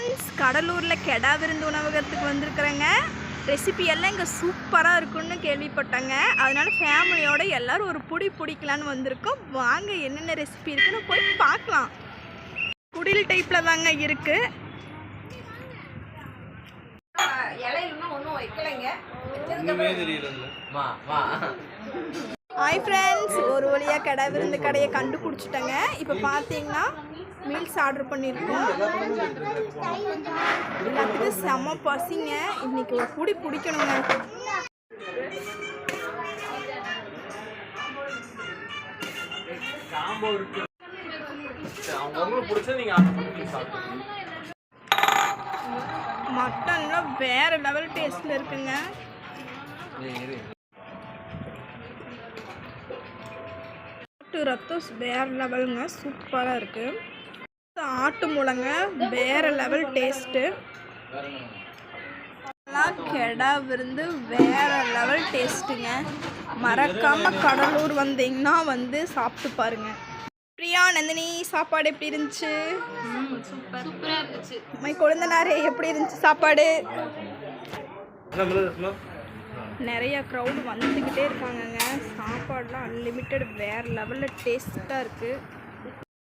Friends கடலூரில் கெடா விருந்து உணவகத்துக்கு வந்திருக்கிறேங்க. ரெசிபி எல்லாம் இங்கே சூப்பராக இருக்குன்னு கேள்விப்பட்டேங்க. அதனால் ஃபேமிலியோடு எல்லோரும் ஒரு புடி பிடிக்கலான்னு வந்திருக்கோம். வாங்க என்னென்ன ரெசிபி இருக்குன்னு போய் பார்க்கலாம். குடில் டைப்பில் தாங்க இருக்குது ஹாய் ஃப்ரெண்ட்ஸ் ஒரு வழியாக கடை விருந்து கடையை கண்டுபிடிச்சிட்டேங்க. இப்போ பார்த்தீங்கன்னா மீல்ஸ் ஆர்டர் பண்ணியிருக்கோம். எல்லாத்துக்கும் செம பசிங்க. இன்னைக்கு ஒரு புடி பிடிக்கணுங்க. அவங்க மட்டன்லாம் வேற லெவல் டேஸ்ட்டில் இருக்குங்க. ஆட்டு ரத்தம் வேற லெவலுங்க சூப்பராக இருக்குது ஆட்டு முளைங்க வேற லெவல் டேஸ்ட்டு கெடா விருந்து வேற லெவல் டேஸ்ட்டுங்க மறக்காம கடலூர் வந்தீங்கன்னா வந்து சாப்பிட்டு பாருங்க. பிரியா நந்தினி சாப்பாடு எப்படி இருந்துச்சு? சூப்பரா இருந்துச்சு. மை கொழுந்தனாரே எப்படி இருந்துச்சு சாப்பாடு? நிறைய க்ரௌடு வந்துக்கிட்டே இருக்காங்கங்க. சாப்பாடுலாம் அன்லிமிட்டெட் வேறு லெவலில் டேஸ்ட்டாக இருக்குது